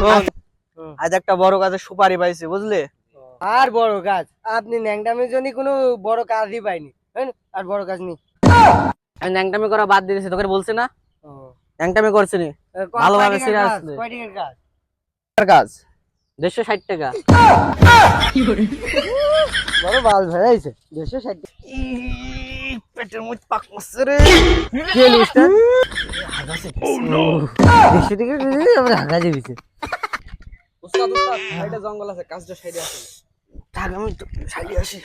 শোন আজ একটা বড় কাজের সুপারি পাইছি বুঝলি? আর বড় কাজ আপনি ন্যাংটামের জন্য কোনো বড় কাজই পাইনি হ্যাঁ? আর বড় কাজ নেই। আমি ন্যাংটামি করা বাদ দিয়ে দিয়েছি তোকে বলছি না? ন্যাংটামি করছি নি। ভালোভাবে। কাজ কাজ দেড়শো ষাট টাকা। বড় বাল ভেড়াইছে দেড়শো ষাট পেটের মধ্যে পাক মারছে রে। কে লিস্টার দেড়শো টাকা আমরা হাগা দিবিছে উস্তাদ উস্তাদ সাইডে জঙ্গল আছে কাজটা সাইডে আছে। থাক আমি একটু সাইডে আসি।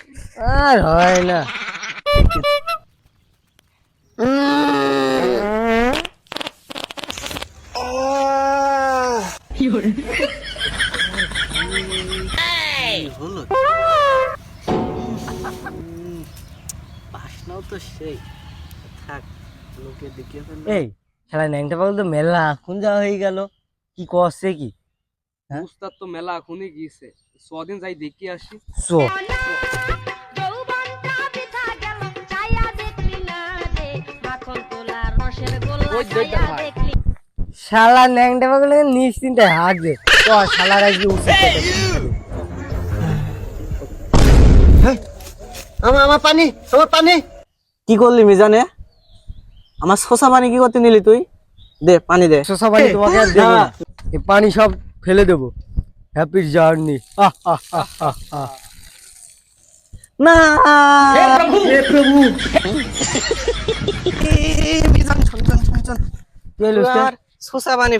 আর হয় না। বাসনাও তো সেই। থাক লোকে দেখিয়ে এই খেলা ন্যাংটা পাগল তো মেলা কোন যাওয়া হয়ে গেল কি করছে কি? উস্তাদ তো মেলা এখনই গিয়েছে। ছদিন যাই দেখি আসি। শালা ন্যাংটা পাগল নিশ্চিন্তে হাঁটবে তো শালার আজকে আমার আমার পানি আমার পানি। কি করলি মিজানে? আমার শশা পানি কি করতে নিলি তুই? দে পানি দে। শোষা পানি তোমাকে আর দেবো না। পানি সব ফেলে দেবো। হ্যাপি জার্নি না।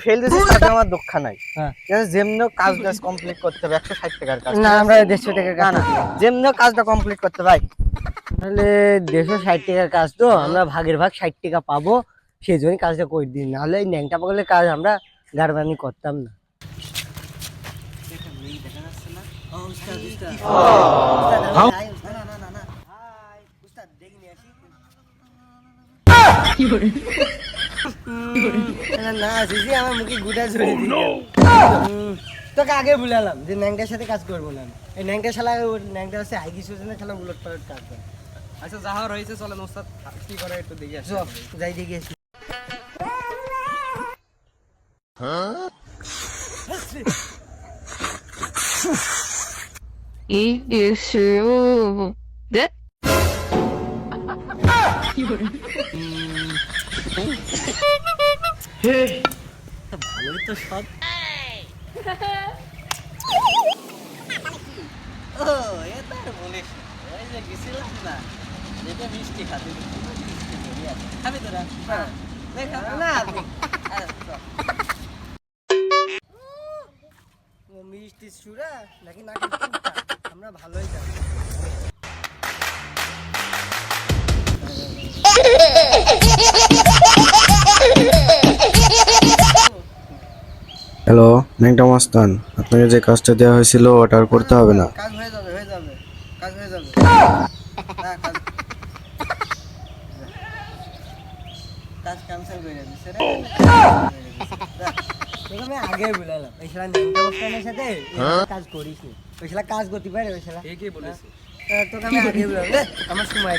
ফেল তাতে আমার দুঃখ নাই। যেমন কাজ টাজ কমপ্লিট করতে হবে একশো ষাট টাকার কাজ। না আমরা দেড়শো টাকা না না যেমন কাজটা কমপ্লিট করতে ভাই। তাহলে দেড়শো ষাট টাকার কাজ তো আমরা ভাগের ভাগ ষাট টাকা পাবো সেই জন্যই কাজটা করে দিই নাহলে এই ন্যাংটা পাগলের কাজ আমরা গারবানি করতাম না। না তোকে আগে বুলালাম যে ন্যাংটার সাথে কাজ করব না। এই ন্যাংটা শালা ন্যাংটা হচ্ছে আইগি সুজনে খেলা উলট পালট কাজ করে আচ্ছা যাহা রয়েছে চলেন উস্তাদ কি করে একটু দেখি আসি চল, যাই দেখে আসি ভালোই তো সব ও এ তো আর বলিস না। ওই যে গেছিলাম না যেটা মিষ্টি খাতে। খাবি তোরা হ্যাঁ না আরে, ও মিষ্টি সুরা নাকি নাকি? আমরা ভালোই হ্যালো ন্যাংটা মাস্তান আপনাকে যে কাজটা দেওয়া হয়েছিল ওটা আর করতে হবে না। কাজ হয়ে যাবে হয়ে যাবে কাজ হয়ে যাবে। হ্যাঁ কাজ কাজ ক্যান্সেল করে দিছে রে। তোকে আমি আগে বলালাম ওই শালা ন্যাংটা বস্তানের সাথে কাজ করিস নি। ওই শালা কাজ করতে পারে ওই শালা। ঠিকই বলেছে? তা তোকে আমি আগে বললাম আমার সময়